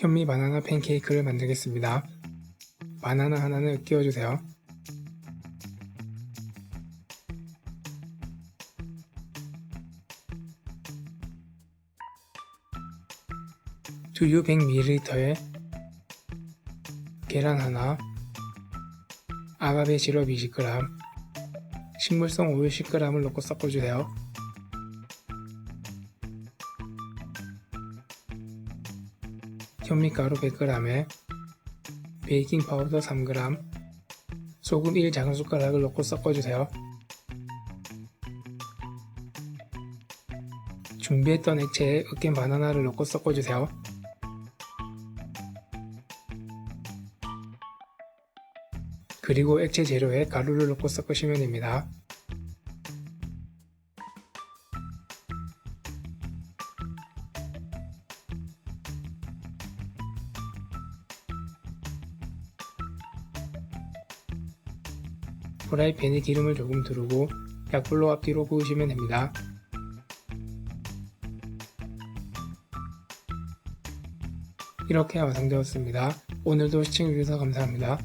현미 바나나 팬케이크를 만들겠습니다. 바나나 하나는 끼워주세요. 두유 100ml에 계란 하나, 아가베 시럽 20g, 식물성 오일 10g을 넣고 섞어주세요. 현미가루 100g에 베이킹 파우더 3g, 소금 1 작은 숟가락을 넣고 섞어주세요. 준비했던 액체에 으깬 바나나를 넣고 섞어주세요. 그리고 액체 재료에 가루를 넣고 섞으시면 됩니다. 프라이팬에 기름을 조금 두르고 약불로 앞뒤로 구우시면 됩니다. 이렇게 완성되었습니다. 오늘도 시청해주셔서 감사합니다.